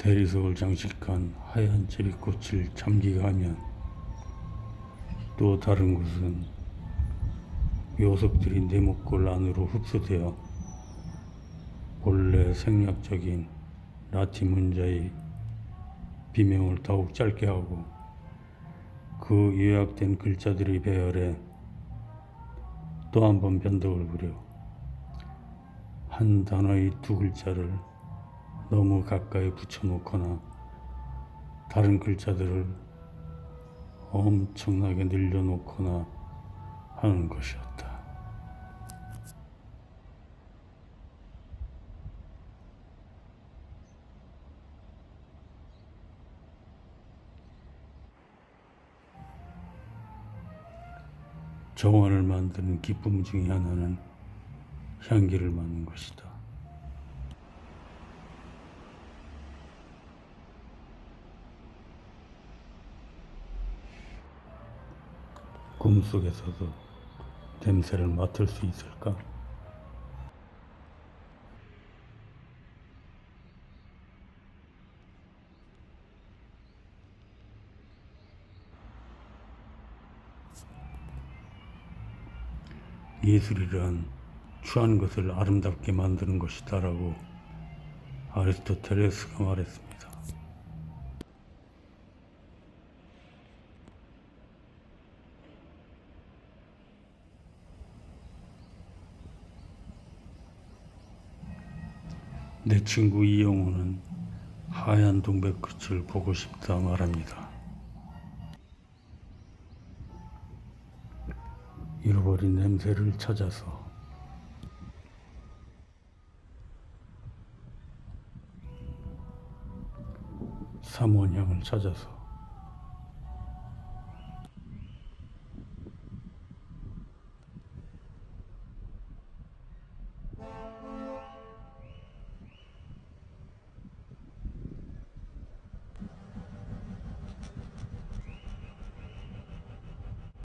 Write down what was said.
대리석을 장식한 하얀 제비꽃을 잠기가하면 또 다른 곳은 묘석들이 네모꼴 안으로 흡수되어 본래 생략적인 라틴 문자의 비명을 더욱 짧게 하고 그 요약된 글자들의 배열에 또 한 번 변덕을 부려 한 단어의 두 글자를 너무 가까이 붙여놓거나 다른 글자들을 엄청나게 늘려놓거나 하는 것이었다. 정원을 만드는 기쁨 중의 하나는 향기를 맡는 것이다. 꿈속에서도 냄새를 맡을 수 있을까? 예술이란 추한 것을 아름답게 만드는 것이다라고 아리스토텔레스가 말했습니다. 내 친구 이영호는 하얀 동백꽃을 보고 싶다 말합니다. 잃어버린 냄새를 찾아서 삼원향을 찾아서